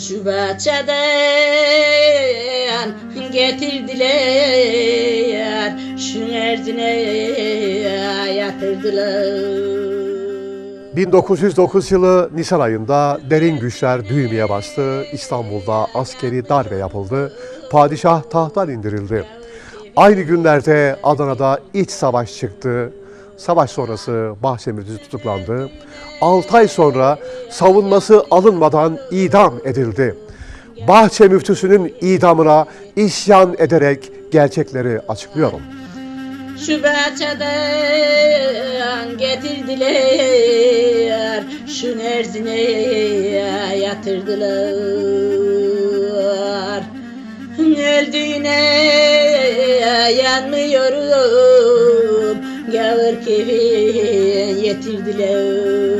Şu bahçeden getirdiler Şu Erzin'e yatırdılar 1909 yılı Nisan ayında derin güçler düğmeye bastı. İstanbul'da askeri darbe yapıldı. Padişah tahttan indirildi. Aynı günlerde Adana'da iç savaş çıktı. Savaş sonrası Bahçemizi tutuklandı. 6 ay sonra savunması alınmadan idam edildi. Bahçe müftüsünün idamına isyan ederek gerçekleri açıklıyorum. Şu bahçeden getirdiler Şu erzine yatırdılar Öldüğüne yanmıyorum Gelir ki yetirdiler